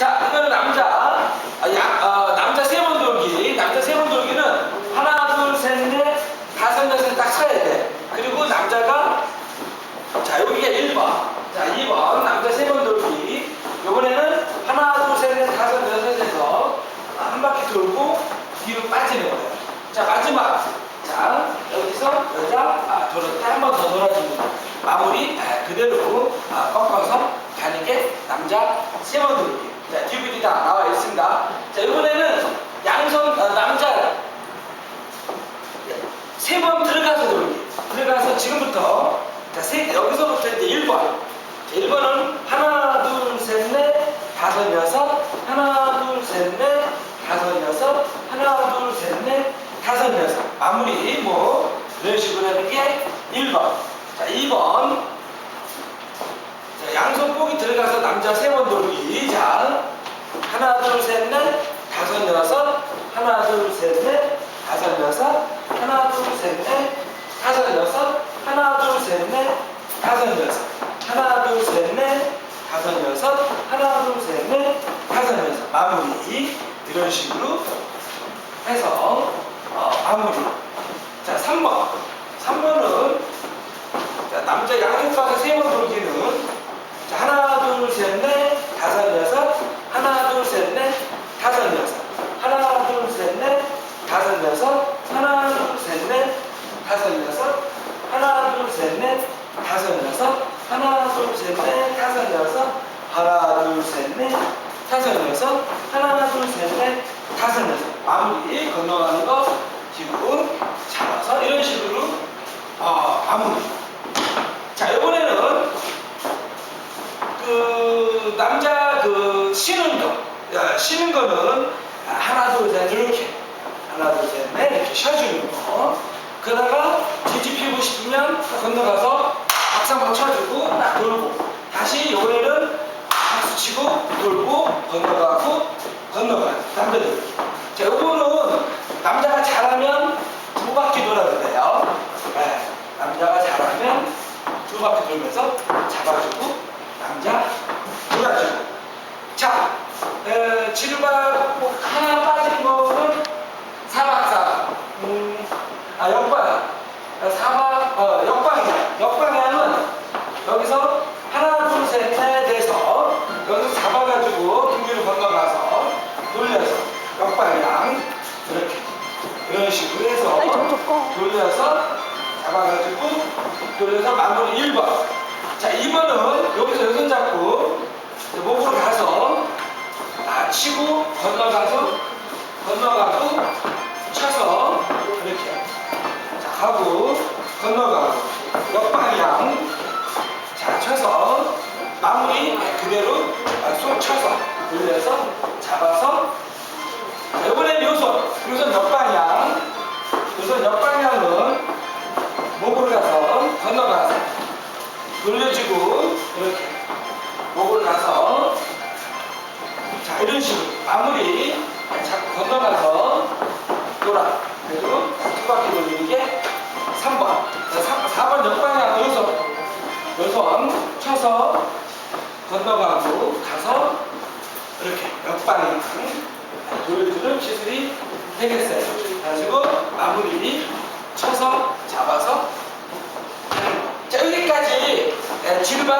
자, 이거는 남자. 아, 야, 어, 남자 세번 돌기. 남자 세번 돌기는 하나, 둘, 셋, 넷, 다섯, 여섯 딱 서야 돼. 그리고 남자가 자, 여기가 1번. 자, 2번. 남자 세번 돌기. 요번에는 하나, 둘, 셋, 넷, 다섯, 여섯에서 한 바퀴 돌고 뒤로 빠지는 거예요. 자, 마지막. 자, 여기서 여자 아, 돌을 때한번 더 돌아주는 거. 마무리 아, 그대로 아, 꺾어서 가는 게 남자 세번 돌기. 자, DVD 다 나와 있습니다. 자, 이번에는 양손 어, 남자 세 번 들어가서 돌기. 들어가서 지금부터 자, 세, 여기서부터 이제 1번. 자, 1번은 하나, 둘, 셋, 넷, 다섯, 여섯. 하나, 둘, 셋, 넷, 다섯, 여섯. 하나, 둘, 셋, 넷, 다섯, 여섯. 마무리 뭐 이런 식으로 하는 게 1번. 자, 2번. 자, 양손 꼭이 들어가서 남자 세 번 돌기. 자, 둘, 셋, 넷, 다섯, 여섯. 하나, 둘, 셋, 넷, 다섯, 여섯. 하나, 둘, 셋, 넷, 다섯, 여섯. 하나, 둘, 셋, 넷, 다섯, 여섯. 하나, 둘, 셋, 넷, 다섯, 여섯. 하나, 둘, 셋, 넷, 다섯, 여섯. 마무리. 이런 식으로 해서 어, 마무리. 자, 3번. 3번은 자, 남자 양쪽 가서 세번 돌기는 자, 하나, 둘, 셋, 넷, 다섯, 여섯. 하나, 둘, 셋, 넷, 다섯, 여섯. 하나, 둘, 셋, 넷, 다섯, 여섯. 하나, 둘, 셋, 넷, 다섯, 여섯. 하나, 둘, 셋, 넷, 다섯, 여섯. 하나, 둘, 셋, 넷, 다섯, 여섯. 하나, 둘, 셋, 넷, 다섯, 여섯. 하나, 둘, 셋, 넷, 다섯, 여섯. 마무리 건너가는 거 지금 잡아서 이런 식으로 어, 마무리. 자, 이번에는 그 남자 그 쉬는 거, 야, 쉬는 거는 하나 둘 셋 이렇게 하나 둘 셋 넷 이렇게 쉬어주는 거. 그러다가 건너가서 박수 한번 쳐주고 딱 돌고 다시 이번에는 박수 치고 돌고 건너가고 건너가 남자들. 자, 요거는 남자가 잘하면 두 바퀴 돌아야 돼요. 네, 남자가 잘하면 두 바퀴 돌면서 잡아주고 남자 돌아주고 자 에, 지루박 뭐 하나 빠진 거는 사박사박 음, 아 역방 어, 사박 어, 역방향 역방향은 여기서 하나 둘 셋 넷 해서 여기서 잡아가지고 등 위로 건너가서 돌려서 역방향 이렇게 이런 식으로 해서. 돌려서 잡아가지고 돌려서 마무리 1번. 자, 2번은 여기서 여손 잡고 목으로 가서 아, 치고 건너가서 건너가고 쳐서 이렇게 자, 가고 건너가고 역방향 자, 쳐서 마무리 그대로 아, 손 쳐서 돌려서 잡아서 자, 이번엔 요손 요손 역방향 요손 역방향은 목을 가서 건너가서 돌려주고 이렇게 목을 가서 자 이런 식으로 마무리 자꾸 건너가서 돌아. 그리고 두 바퀴 돌리는 게 3번. 자, 4번 역방향 요손 요손 쳐서 건너가고 가서 이렇게 역방향 돌려주는 기술이 되겠어요. 가지고 마무리 쳐서 잡아서 자 여기까지. 지르바